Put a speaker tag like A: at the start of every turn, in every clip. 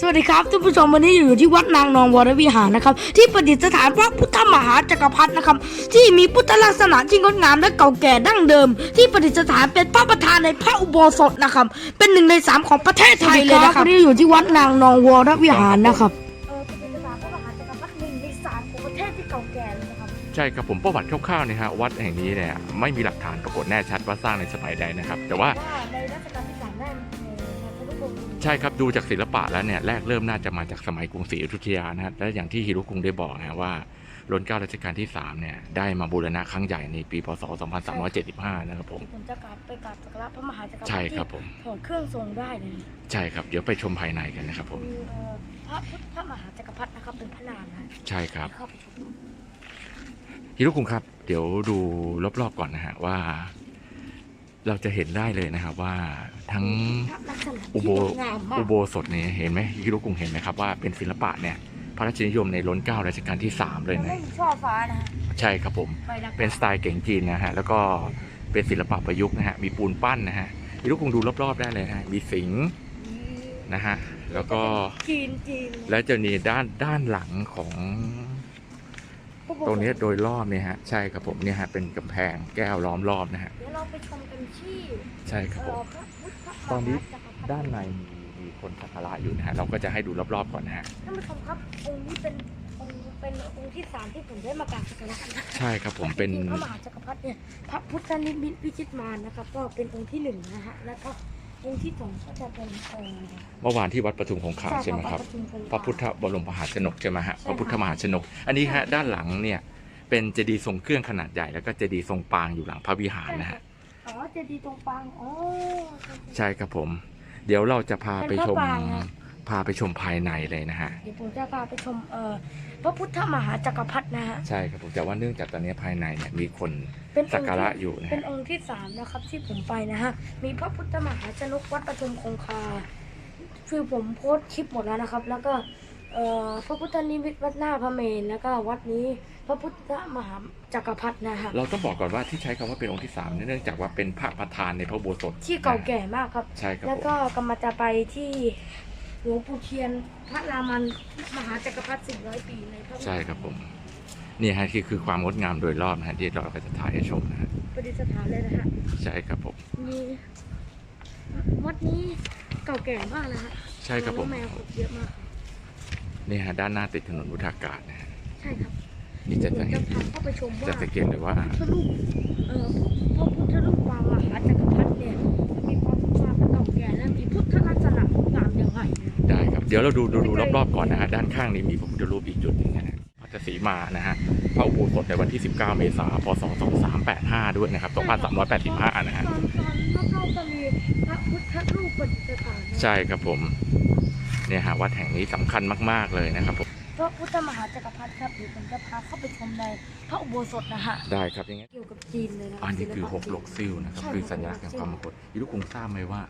A: สวัสดีครับท่านผู้ชมวันนี้อยู่ที่วัดนางนองวรวิหารนะครับ ที่ประดิษฐานพระพุทธมหาจักรพรรดินะครับ ที่มีพุทธลักษณะที่งดงามและเก่าแก่ดั้งเดิม ที่ประดิษฐานเป็นพระประธานในพระอุโบสถนะครับ เป็นหนึ่งในสามของประเทศไทยเลยนะครับวันนี้อยู่ที่วัดนางนองวรวิหารนะครับ
B: เออเป็นสถานพระมหาจักรพรรดิหนึ่งในสามของประเทศที่เก่าแก่เลยนะครับ
C: ใช่ครับผมประวัติคร่าวๆเนี่ยฮะวัดแห่งนี้เนี่ยไม่มีหลักฐานปรากฏแน่ชัดว่าสร้างในสมัยใดนะครับ แต่ว่า
B: ว่าในรัชกาล ใช่
C: ครับดูจากศิลปะแล้วเนี่ยแรกเริ่มน่าจะมาจากสมัยกรุงศรีอยุธยานะฮะและอย่างที่ฮิรุคุงได้บอกนะฮะว่ารัชกาลรัชกาลที่3เนี่ยได้มาบูรณะครั้งใหญ่ในปีพศ 2375 นะครับผม
B: ที่ผมจะกราบไปกราบสักการะพระมหาจักรพรรดิ
C: ใช่ครับผม
B: ถอดเครื่องทรงได้เลย
C: ใช่ครับเดี๋ยวไปชมภายในกันนะครับผม
B: คือเอ่อพระพุทธมหาจักรพรรดินะครับเป็นพระนามนะ
C: ใช่ครับ
B: เข้าไปชม
C: ฮิรุคุงครับ เดี๋ยวดูรอบๆก่อนนะฮะว่า เราจะเห็นได้เลยนะครับว่าทั้ง
B: พระลักษณะ
C: อุ
B: ที่
C: โบ
B: งดงามมาก
C: อุโบสถเนี่ยเห็นไหมฮิโรกุงเห็นไหมครับว่าเป็นศิลปะเนี่ยพระราชนิยมในล้นเกล้ารัชกาลที่ 3 เลย
B: มัน
C: นะ
B: ไม่มีช่อฟ้านะฮะ
C: ใช่ครับผม
B: ไฟดับ
C: เป็นสไตล์เก่งจีนนะฮะแล้วก็เป็นศิลปะประยุกต์นะฮะมีปูนปั้นนะฮะฮิโรกุงดูรอบๆได้เลยนะฮะมีสิงห์นะฮะแล้วก็
B: จีนจีน
C: และจะมีด้านด้านหลังของ
B: พะโบสถ
C: ตรงนี้โดยรอบเนี่ยฮะใช่ครับผมเนี่ยฮะเป็นกำแพงแก้วล้อมรอบนะฮะ
B: เดี๋ยวเราไปชมกันที่
C: ใช่ครับ
B: เอ่
C: ผ
B: อ
C: ม
B: พระพุทธมหา
C: ตอนนี้
B: จักรพรรดิ
C: ด้านในมีมีคนสักการะอยู่นะฮะเราก็จะให้ดูรอบๆก่อนนะฮะ
B: ท่านผู้ชมครับองค์นี้เป็นองค์เป็นองค์ที่สามที่ผมได้มากราบสักการะนะ
C: ใช่ครับผมเป็น
B: จริงๆพระมหาจักรพรรดิเนี่ยพระพุทธนิมิตวิชิตมารนะครับก็เป็นองค์ที่หนึ่งนะฮะแล้วก็ องค์ที่สองก็จะเป็นเอ่อ
C: เมื่อวานที่วัดประทุมคงคาใช่ไหมครับ
B: ปะทุมคงคา
C: พระพุทธบรมมหาชนกใช่ไหมฮะ
B: ใช่
C: พระพุทธมหาชนก อันนี้ฮะด้านหลังเนี่ยเป็นเจดีย์ทรงเครื่องขนาดใหญ่แล้วก็เจดีย์ทรงปางอยู่หลังพระวิหารนะฮะ
B: อ๋อเจดีย์ตรงปางอ๋อ
C: ใช่ครับผม เดี๋ยวเราจะพาไปชม
B: เป็น พระปรางฮะ
C: พาไปชมภายในเลยนะฮะ
B: เดี๋ยวผมจะพาไปชมเอ่อพระพุทธมหาจักรพรรดินะฮะ
C: ใช่ครับผมแต่ว่าเนื่องจากตอนนี้ภายในเนี่ยมีคน
B: เป็น
C: สั
B: อกงค์
C: การะ
B: ที่
C: อยู่นะ
B: เป็น
C: ฮะ
B: องค์ที่สามนะครับที่ผมไปนะฮะ มีพระพุทธมหาชนกวัดปทุมคงคา คือผมโพสต์คลิปหมดแล้วนะครับ แล้วก็เอ่อพระพุทธนิมิตวัดหน้าพระเมรุแล้วก็วัดนี้พระพุทธมหาจักรพรรดินะฮะ
C: เราต้องบอกก่อนว่าที่ใช้คำว่าเป็นองค์ที่สามเนี่ยเนื่องจากว่าเป็นพระประธานในพระอุโบสถ
B: ที่เก่าแก่มากครับ
C: ใช่ครับ
B: แล้ว
C: ผม
B: ก็กำลังจะไปที่ หลวงปู่เทียน พระรามันมหาจักรพรรดิสิบร้อยปีในพระ
C: ใช่ครับผม นี่ฮะคือคือความงดงามโดยรอบนะฮะที่เราก็จะถ่ายให้ชมนะฮะ
B: ประดิษฐานเลยนะฮะ
C: ใช่ครับผม
B: มีวัดนี้เก่าแก่มากนะฮะ
C: ใช่ครับผม
B: แล้วแมวเยอะมากครับ
C: นี่ฮะด้านหน้าติดถนนวุฒากาศนะฮะ
B: ใช่ครับ
C: นี่จะ
B: ผม
C: สังเก
B: จะ
C: ต
B: พาเข้าไปชมว่า
C: จะสังเกตเลยว่า
B: พระรูปเอ่อพระพุทธรูปปางมหาจักรพรรดิ ด้
C: ครับเดี๋ยวเราดูดูดูรอบๆก่อนนะฮะด้านข้างนี้มีพระพุทธรูปอีกจุดหนึงนะฮะพระจะสีมานะฮะพระอุโบสถในวันที่ 19 เมษายนพศ 2385 ด้วยนะครับ 2385 นะฮะ
B: ตอนตอนรอบๆจะมีพระพุทธรูปประดิษฐานนะ
C: ใช่ครับผมเนี่ยฮะวัดแห่งนี้สำคัญมากๆเลยนะครับผม
B: พระพุทธมหาจักรพรรดิครับเดี๋ยวผมจะพาเข้าไปชมในพระอุโบสถนะฮะ
C: ได้ครับอย่างงี้
B: เกี่ยวกับจีนเลยนะ
C: อันนี้คือ
B: ศิ
C: ห
B: ปะ
C: กหลกซิ่วนะครับ
B: ใช่
C: คือสัญลักษณ์
B: หกหลก
C: แห่งความมงคลยิรุคงทราบไหมว่า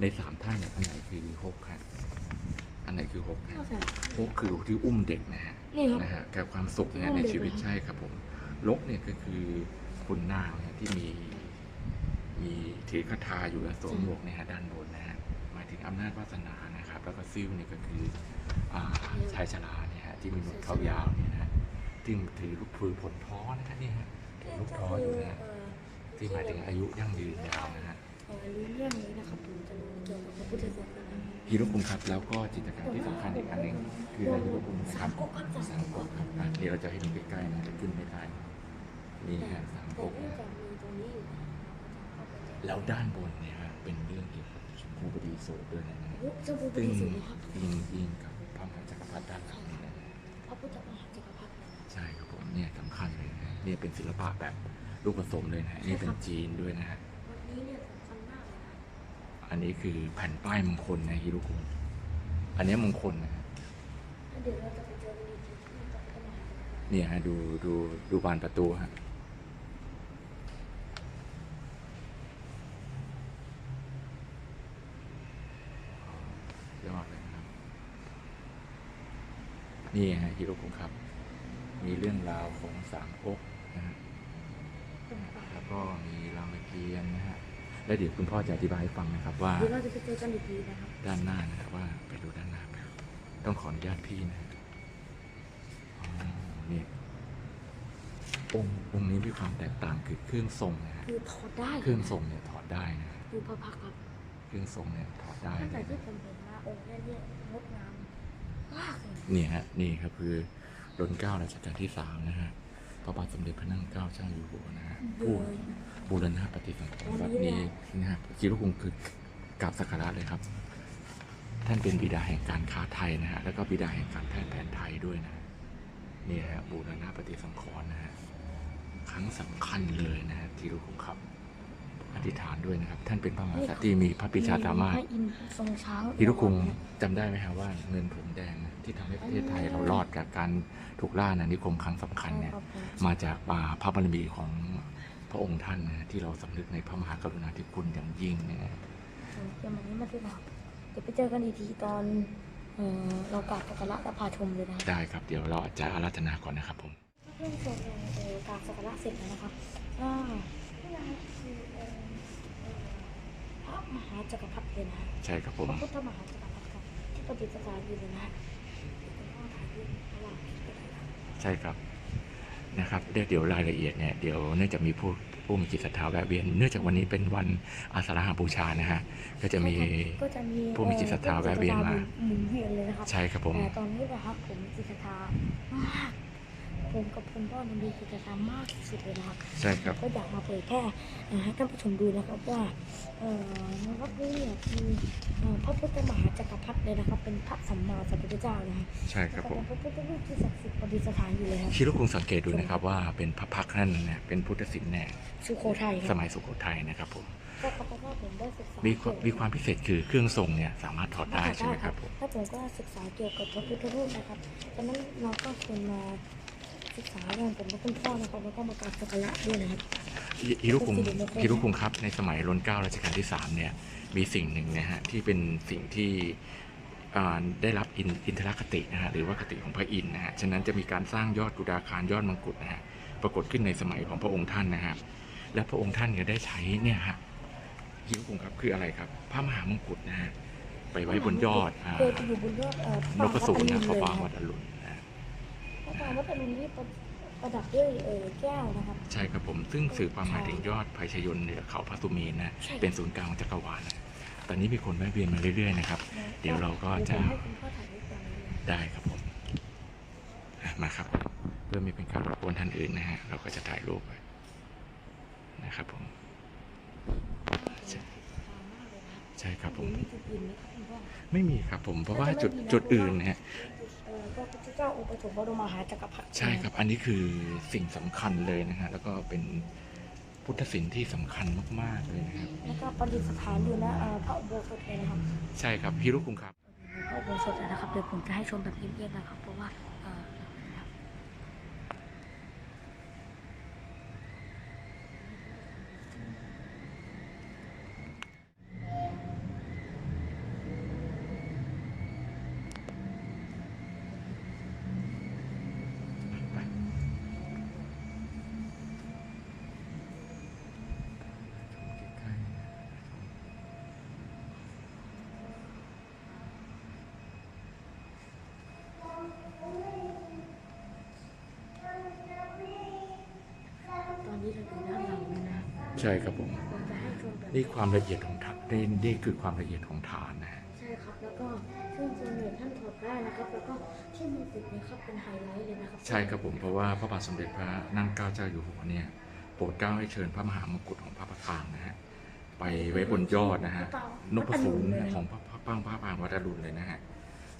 C: ในสามท่านเนี่ยอันไหนคือหกฮะ อันไหนคือหกฮะ
B: เข้าใจ
C: หกคือที่อุ้มเด็กนะฮะ
B: นี่ครับ
C: นะฮะแก่ความสุขนะฮะ
B: อุ้ม
C: ใน
B: เด็ก
C: ชีวิต
B: เหรอ
C: ใช่ครับผมลกเนี่ยก็คือคุณนางเนี่ยที่มีมีถือคาถาอยู่และสวมหมวกเนี่ยฮะด้านบนนะฮะหมายถึงอำนาจวาสนานะครับ แล้วก็ซิ่วเนี่ยก็คืออ่าชายชราเนี่ยฮะที่มีหนวดเขายาวเนี่ยนะฮะที่ถือลูกพือผลท้อนะฮะเนี่ยฮะถือลูกท้ออยู่นะฮะ
B: เอ่อ
C: ที่หมายถึงอายุยั่งยืนยาวนะฮะ
B: เอ่อรู้เรื่องนี้นะครับผมจะรู้เกี่ยวกับพระพุทธศาสนา
C: ฮิโรคุมครับแล้วก็จิตรกรรมที่สำคัญอีกอันหนึ่งคืออะไรฮิโรคุมครับ
B: ก๊กครับ
C: สามก๊กครับอะนี่เราจะให้ดูใกล้ๆนะจะขึ้นไม่ได้นี่ฮะสาม
B: แต่
C: ก๊ก
B: เนื่อง
C: นะ
B: จากมีตรงนี้อยู่นะ
C: แล้วด้านบนเนี่ยฮะเป็นเรื่องเกี่ยวกับชมพูบดีโสดด้วยนะฮะ
B: โอ้เจ้าพุทธ
C: ซึ่ง
B: สุนะครับ
C: อิงอิงกับพระมหาจักรพรรดิด้านหลังนี่นะฮะ
B: พระพุทธมหาจักรพรรดิ
C: ใช่ครับผมเนี่ยสำคัญเลยนะฮะเนี่ยเป็นศิลปะแบบลูกผสมเลยนะฮะนี่เป็นจีนด้วยนะฮะ
B: วันนี้เนี่ยสำคัญมากเลยนะ
C: อันนี้คือแผ่นป้ายมงคลนะฮิโรคุมอันนี้มงคลนะ
B: เดี๋ยวเราจะไปเจอกันอีกทีที่พระพุทธมา
C: เนี่ยฮะดูดูดูบานประตูฮะยอดเลยนะครับ นี่ฮะฮิโรคุครับ มีเรื่องราวของสามก๊กนะฮะแล้วก็มีรามเกียรติ์นะฮะ แล้วเดี๋ยวคุณพ่อจะอธิบายให้ฟังนะครับว่า
B: เดี๋ยวเราจะไปเจอกันอีกทีนะครับ
C: ด้านหน้านะครับว่าไปดูด้านหน้าไปต้องขออนุญาตพี่นะอ๋อนี่องค์องค์นี้มีความแตกต่างคือเครื่องทรงนะฮะ
B: คือถอดได้
C: เครื่องทรงเนี่ยถอดได้นะ
B: ดูพระพักตร์ครับ
C: เครื่องทรงเนี่ยถอดได้
B: ตั้ง
C: เล
B: แต่
C: ย
B: ที่ผมเห็นมาองค์เนี้เนี่ยงดงามมากเลย
C: นี่ฮะนี่ครับคือรัชเก้ารัชกาลที่สามนะฮะ พระบาทสมเด็จพระนั่งเกล้าเจ้าอยู่หัวนะฮะผู้บูรณะปฏิสังขรณ์วัดนี้นะฮะคิรุคุงคือกราบสักการะเลยครับ ท่านเป็นบิดาแห่งการค้าไทยนะฮะแล้วก็บิดาแห่งการแพทย์แผนไทยด้วยนะนี่ฮะบูรณะปฏิสังขรณ์นะฮะครั้งสำคัญเลยนะฮะคิรุคุงครับอธิษฐานด้วยนะครับ ท่านเป็นพระมหากษัตริย์ที่มีพระปรีชาสามารถ
B: พระอินทร์ทรงช้าง
C: พี่ลูกคุงจำได้ไหมครับว่าเงินผงแดงนะ ที่ทำให้ประเทศไทยเรารอดจากการถูกล่าอาณานิคมครั้งสำคัญเนี่ย
B: ครับผม
C: มาจากอ่าพระบารมีของพระองค์ท่านนะที่เราสำนึกในพระมหากรุณาธิคุณอย่างยิ่งเนี่ยนะ
B: เดี๋ยววันนี้มาที่บอกเดี๋ยวไปเจอกันอีกทีตอนเอ่อเรากราบสักการะและพาชมเลยนะ
C: ได้ครับเดี๋ยวเราจะอาราธนาก่อนนะครับผม
B: เพื่อนชมเอ่อกราบสักการะเสร็จแล้วนะครับอ่านี่นะครับคือเอ่อเอ่อพระมหาจักรพรรดิเลยนะฮะ
C: ใช่ครับผม
B: พระพุทธมหาจักรพรรดิครับที่ประดิษฐานอยู่เลยนะฮะ
C: ใช่ครับนะครับเดี๋ยวเดี๋ยวรายละเอียดเนี่ยเดี๋ยวเนื่องจากมีผู้ผู้มีจิตศรัทธาแวะเวียน เนื่องจากวันนี้เป็นวันอาสาฬหบูชานะฮะก็จะมี
B: ก็จะมี
C: ผู้มีจิตศรัทธาแวะเวียนมา
B: หมุนเวียนเลยนะครับ
C: ใช่ครับผม
B: แต่ตอนนี้นะครับผมจิตศรัทธามากผมกับคุณพ่อเนี่ยมีจิตศรัทธามากที่สุดเลยนะครับ
C: ใช่ครับ
B: ก็อยากมาเผยแพร่เอ่อให้ท่านผู้ชมดูนะครับว่าเอ่อในวัดนี้เนี่ย คือเอ่อพระพุทธมหาจักรพรรดิเลยนะครับ เป็นพระสัมมาสัมพุทธเจ้านะฮะ
C: ใช่ครับผม
B: เป็นพระพุทธรูปที่ศักดิ์สิทธิ์ประดิษฐานอยู่เลยครับ
C: คิรุคุงสังเกตดูนะครับว่าเป็นพระพักตร์นั่นเนี่ยเป็นพุทธศิลป์แน่
B: สุโขทัยค
C: ส
B: รับ
C: มัยสุโขทัยนะครับผม
B: ก็เพราะว่าผมได้ศึกษา
C: มี
B: มี
C: ความมีความพิเศษคือเครื่องทรงเนี่ยสามารถถอดได้ใช่ไหมครับผม
B: ถ้าผมก็ศึกษาเกี่ยวกับพระพุทธรูปนะครับฉะนั้นเราก็ควรมา ศึกษาเรื่องผมและคุณพ่อนะครับแล้วก็มากราบสักการะด้วยนะครับ
C: ฮิฮิรุคุงฮิรุคุงครับในสมัยรัชกาลรัชกาลที่3เนี่ยมีสิ่งหนึ่งนะฮะที่เป็นสิ่งที่อ่าได้รับอินอินทรคตินะฮะหรือว่าคติของพระอินทร์นะฮะฉะนั้นจะมีการสร้างยอดกุดาคารยอดมังกรนะฮะปรากฏขึ้นในสมัยของพระองค์ท่านนะฮะและพระองค์ท่านเนี่ยได้ใช้เนี่ยฮะฮิรุคุงครับคืออะไรครับพระมหามงกุฎนะฮะไปไว้บนยอดอ่า
B: เคยไปอยู่บนยอดเอ่อน
C: พสูรนะพ
B: พ
C: ระ
B: ระ
C: ปา
B: ปางง
C: วั
B: วั
C: ด
B: ด
C: อรุณนะ
B: พระปางวัดอรุณนี่ประประดับด้วยเอ่อแก้วนะครับ
C: ใช่ครับผมซึ่งสื่อความหมายถึงยอดภัยชยนต์เหนือเขาพระสุเมนนะ
B: ใช่
C: เป็นศูนย์กลางของจักรวาลนะตอนนี้มีคนแวะเวียนมาเรื่อยๆนะครับ เดี๋ยวเราก็จะ
B: เดี๋ยวผมให้คุณพ่อถ่ายรูปก่อนเลยนะ
C: ได้ครับผมอะมาครับ เพื่อไม่เป็นการรบกวนท่านอื่นนะฮะ เราก็จะถ่ายรูปไว้นะครับผม ใช่ ใช่ครับผม
B: มีจุดอื่นไหมครับคุณพ่อ
C: ไม่มีครับผมเพราะว่าจุดจุดอื่นนะฮะ
B: เอ่อพระพุทธเจ้าองค์ปฐมบรมมหาจักรพรรดิ
C: ใช่ครับ อันนี้คือสิ่งสำคัญเลยนะฮะแล้วก็เป็นพุทธศิลป์ที่สำคัญมากๆเลยนะครับ
B: แล้วก็ประดิษฐานอยู่นะเอ่อพระอุโบสถเลยนะครับ
C: ใช่ครับฮิรุคุงครับ
B: พระอุโบสถนะครับเดี๋ยวผมจะให้ชมแบบเงียบๆนะครับเพราะว่าเอ่อ
C: ไปใกล้ๆนะ
B: ตอนนี้เราอยู่ด้านหลังเลยนะ
C: ใช่ครับผม
B: ผมจะให้ชมแบบ
C: นี่ความละเอียดของฐานนี่นี่คือความละเอียดของฐานนะฮะ
B: ใช่ครับ แล้วก็ซึ่งส่วนใหญ่ท่านถอดได้นะครับ แล้วก็ที่มีติดเนี่ยครับเป็นไฮไลท์เลยนะครับ
C: ใช่ครับผมเพราะว่าพระบาทสมเด็จพระนั่งเกล้าเจ้าอยู่หัวเนี่ยโปรดเกล้าให้เชิญพระมหามงกุฎของพระประธานนะฮะไปไว้บนยอดนะฮะ นพสูรของพระพระปางพระปางวัดอรุณเลยนะฮะ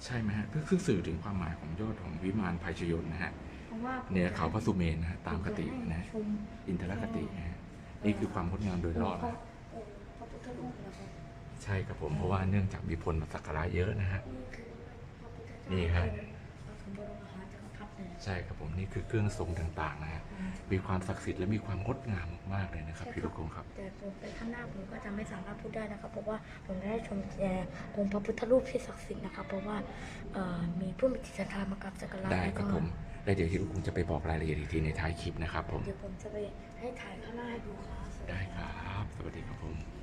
C: ใช่ไหมฮะซึ่งซึ่งสื่อถึงความหมายของยอดของวิมานภัยชยนต์นะฮะ
B: เพราะว่า
C: เนี่ยเขาพระสุเมนนะฮะตามคตินะฮะ
B: ชม
C: อินทรคตินะฮะ นี่คือความงดงามโดยรอบ
B: พระ
C: นะ
B: เอ่อพระพุทธรูปนะครับ
C: ใช่ครับผมเพราะว่าเนื่องจากมีพลมาสักการะเยอะนะฮะ
B: นี่คือพระพุทธเจ้า
C: นี่ครับ
B: ปฐมบรมมหาจักรพรรดิเลย
C: ใช่ครับผมนี่คือเครื่องทรงต่างๆนะฮะมีความศักดิ์สิทธิ์และมีความงดงามมากๆเลยนะครับพี่ลูกคงครับ
B: แต่ผมไปข้างหน้าผมก็จะไม่สามารถพูดได้นะครับเพราะว่าผมได้ชมแต่องค์พระพุทธรูปที่ศักดิ์สิทธิ์นะครับเพราะว่าเอ่อมีผู้มีจิตศรัทธามากราบสักการะ
C: ได้
B: แล้ว
C: ครั
B: ก็
C: บผม แล้ว เดี๋ยวฮิรุคุงจะไปบอกรายละเอียดอีกทีในท้ายคลิปนะครับผม
B: เดี๋ยวผมจะไปให้ถ่ายข้างหน้าให้ดูครับ
C: ได้ครับ สวัสดีครับผม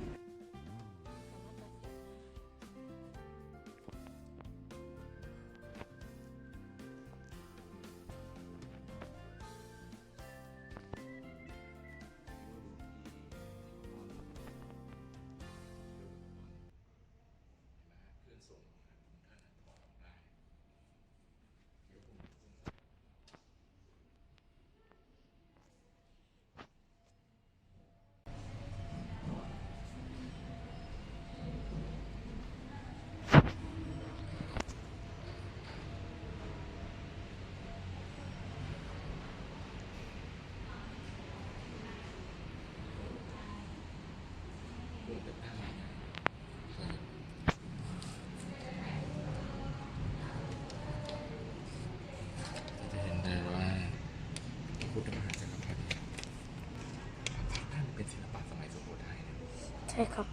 B: ใช่ครับ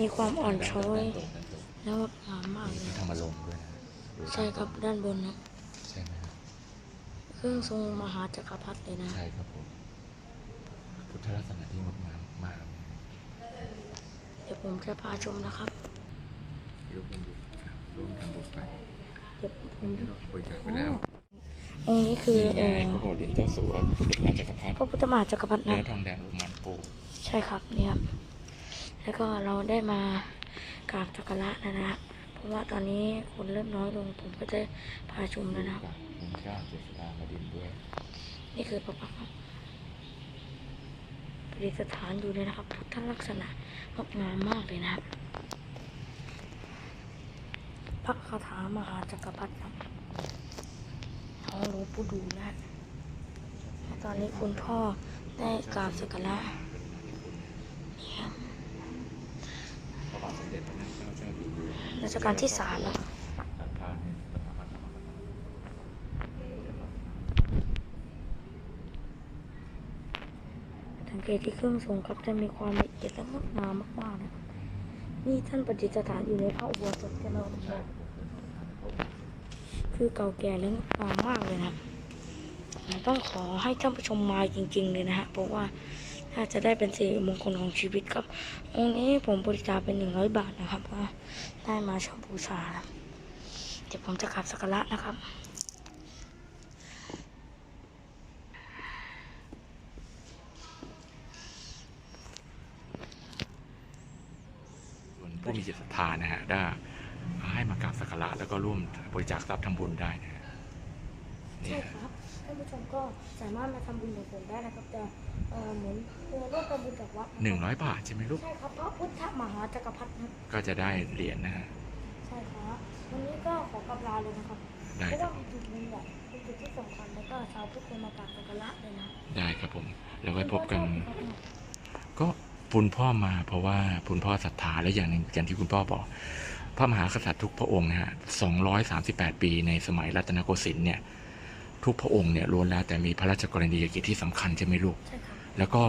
B: มีความอ่อนช้อย
C: ด้านตรงด้านตรง
B: แล้วงดงามมากเลย
C: มีธรรมลงค์ด้วยนะดู
B: ใช่ครับด้านบนนะ
C: ใช่ไหมครับ
B: เครื่องทรงมหาจักรพรรดิเลยนะ
C: ใช่ครับผมพุทธลักษณะที่งดงามมาก
B: เดี๋ยวผมจะพาชมนะครับ
C: ยกมือครับร่วมทำบุญไป
B: เดี๋ยวผม
C: บริจาคไปแล้ว
B: องค์นี้คือเอ
C: นี่ไง
B: อ
C: พระโหเหรียญเจ้าสัวพุทธราชจักรพรรดิ
B: พระพุทธมหาจักรพรรดิ
C: เนื้
B: นะ
C: อทองแดงอุมันปู
B: ใช่ครับเนี่ยครับ แล้วก็เราได้มากราบสักการะแล้วนะฮะเพราะว่าตอนนี้คนเริ่มน้อยลงผมก็จะพาชมแล้วนะครับ
C: คุณเจ้าเจษฎามาดินด้วย
B: นี่คือพระพักตร์ประดิษฐานอยู่เลยนะครับพุทธลักษณะงดงามมากเลยนะครับพระคาถามหาจักรพรรดิครับของหลวงปู่ดูนะฮะและตอนนี้คุณพ่อได้กราบสักการะนี่ครับ
C: พระบาทสมเด็จพระนางเจ้าเจ้าอยู่หัว
B: รัชกาลที่สามแล้ว
C: ตัดผ้าให้ประทับประทับประทับ
B: สังเกตที่เครื่องทรงครับจะมีความละเอียดและงดงามมากๆนะนี่ท่านประดิษฐานอยู่ในพระอุโบสถที่เราคือเก่าแก่และงดงามมากเลยนะต้องขอให้ท่านผู้ชมมาจริง ๆ เลยนะฮะเพราะว่า ถ้าจะได้เป็นสิริมงคลของชีวิตครับองค์นี้ผมบริจาคเป็นหนึ่งร้อยบาทนะครับก็ได้มาเชอบบูชานะเดี๋ยวผมจะกราบสักการะนะครับ
C: ส่วนผู้มีจิตศรัทธานะฮะได้ให้มากราบสักการะแล้วก็ร่วมบริจาคทรัพย์ทำบุญได้นะฮะเนี่
B: ใช่
C: ย
B: ครับท่านผู้ชมก็สามารถมาทำบุญกับผมได้นะครับแต่เอ่อเหมือนเพื่อร่วมทำบุญกับวัดะคบ
C: หนึ่งร้อยบาทใช่ไหมลูก
B: ใช่ครับพระพุทธมหาจักรพรรดินะ
C: ก็จะได้เหรียญนะฮะ
B: ใช่ครับวันนี้ก็ขอกำลาเลยนะครับ
C: ได้
B: เพราะ
C: ครั
B: ว่า
C: บ
B: เป็นจุดหนึ่งแบบเป็นจุดที่สำคัญแล้วก็ชาวพุทธควรมากราบสักการะเลยนะ
C: ได้ครับผม แล้วไว้พบกัน ก็คุณพ่อมาเพราะว่าคุณพ่อศรัทธาและอย่างหนึ่งอย่างที่คุณพ่อบอก พระมหากษัตริย์ทุกพระองค์นะฮะ238 ปีในสมัยรัตนโกสินทร์เนี่ย ทุกพระองค์เนี่ยล้วนแล้วแต่มีพระราชกรณียกิจที่สำคัญใช่ไหมลูก
B: ใช่ครับ
C: แล้วก็
B: ก็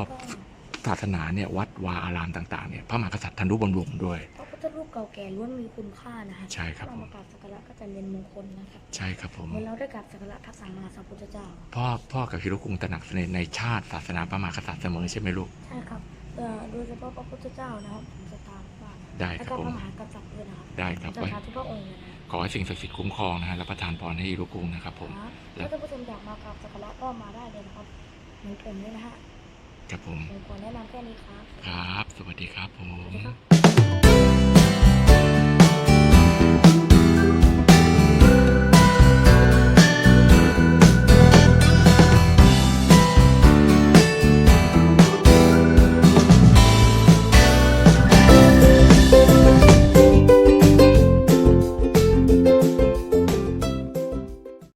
C: ศาสนาเนี่ยวัดวาอารามต่างๆเนี่ยพระมหากษัตริย์ทันรุบำรุงด้วย
B: พระพุทธรูปเก่าแก่ล้วนมีคุณค่านะฮะ
C: ใช่ครับ
B: ถ้าเรามากราบสักการะก็จะเป็นมงคลนะครับ
C: ใช่ครับผม
B: เหมือนเราได้กราบสักการะพระสัมมาสัมพุทธเจ้า
C: พ่อพ่อกับฮิโรกุงตระหนักในในชาติศาสนาพระมหากษัตริย์เสมอใช่ไหมลูก
B: ใช่ครับเอ่อโดยเฉพาะพระพุทธเจ้านะครับผมจะตามว่า
C: ได้
B: แล้ว
C: ครั
B: ก็
C: บผม
B: พระมหากษัตริย์ด้วยนะครับ
C: ได้ครับ
B: จะ
C: ไว้
B: ทานทุกพระองค์เลยนะ
C: ขอให้สิ่งศักดิ์สิทธิ์คุ้มครองนะฮะและประทานพรให้ฮิโรกุงนะครับผม
B: ครับ
C: แล้
B: ถ้าวท่านผู้ชมอยากมากราบสักการะก็มาได้เลยนะครับเหมือนผมเลยนะฮะ
C: ครับผม
B: ผมขอแนะนำแค่นี้ครับ
C: ครับ สวัสดีครับผ
B: สวัส
C: ม
B: ดีครับ